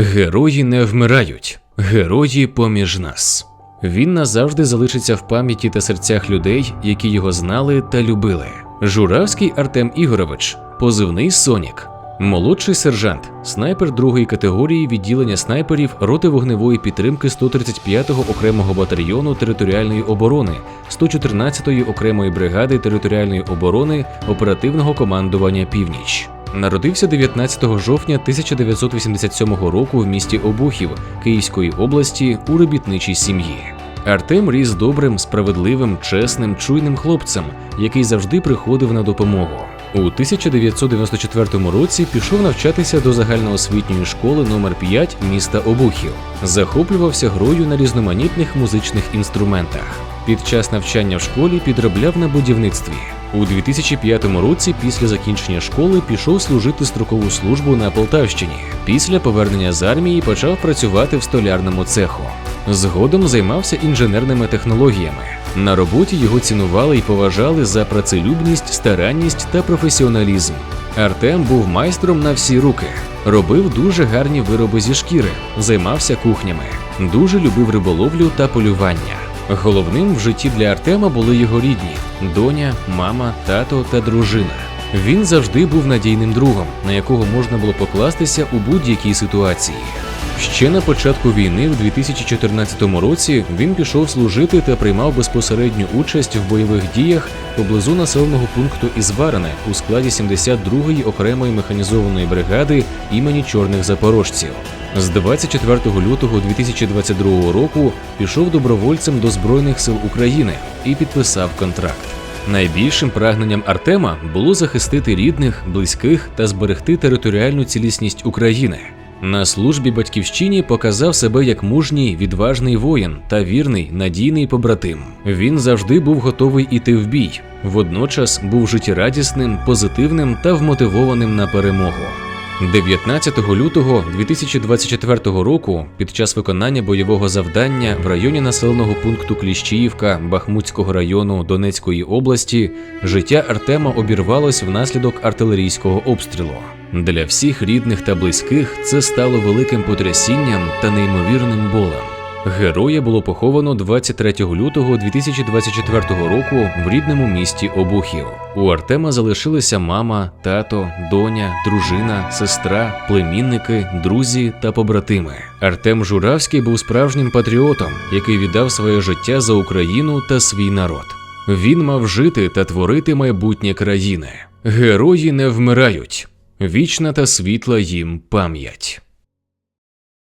Герої не вмирають, герої поміж нас. Він назавжди залишиться в пам'яті та серцях людей, які його знали та любили. Журавський Артем Ігорович, позивний Сонік, молодший сержант, снайпер другої категорії відділення снайперів роти вогневої підтримки 135-го окремого батальйону територіальної оборони, 114-ї окремої бригади територіальної оборони оперативного командування Північ. Народився 19 жовтня 1987 року в місті Обухів Київської області у робітничій сім'ї. Артем ріс добрим, справедливим, чесним, чуйним хлопцем, який завжди приходив на допомогу. У 1994 році пішов навчатися до загальноосвітньої школи номер 5 міста Обухів. Захоплювався грою на різноманітних музичних інструментах. Під час навчання в школі підробляв на будівництві. У 2005 році, після закінчення школи, пішов служити строкову службу на Полтавщині. Після повернення з армії почав працювати в столярному цеху. Згодом займався інженерними технологіями. На роботі його цінували і поважали за працелюбність, старанність та професіоналізм. Артем був майстром на всі руки, робив дуже гарні вироби зі шкіри, займався кухнями, дуже любив риболовлю та полювання. Головним в житті для Артема були його рідні: доня, мама, тато та дружина. Він завжди був надійним другом, на якого можна було покластися у будь-якій ситуації. Ще на початку війни, в 2014 році, він пішов служити та приймав безпосередню участь в бойових діях поблизу населеного пункту Ізварене у складі 72-ї окремої механізованої бригади імені чорних запорожців. З 24 лютого 2022 року пішов добровольцем до Збройних сил України і підписав контракт. Найбільшим прагненням Артема було захистити рідних, близьких та зберегти територіальну цілісність України. На службі батьківщині показав себе як мужній, відважний воїн та вірний, надійний побратим. Він завжди був готовий іти в бій, водночас був життєрадісним, позитивним та вмотивованим на перемогу. 19 лютого 2024 року, під час виконання бойового завдання в районі населеного пункту Кліщіївка Бахмутського району Донецької області, життя Артема обірвалось внаслідок артилерійського обстрілу. Для всіх рідних та близьких це стало великим потрясінням та неймовірним болем. Героя було поховано 23 лютого 2024 року в рідному місті Обухів. У Артема залишилися мама, тато, доня, дружина, сестра, племінники, друзі та побратими. Артем Журавський був справжнім патріотом, який віддав своє життя за Україну та свій народ. Він мав жити та творити майбутнє країни. Герої не вмирають. Вічна та світла їм пам'ять.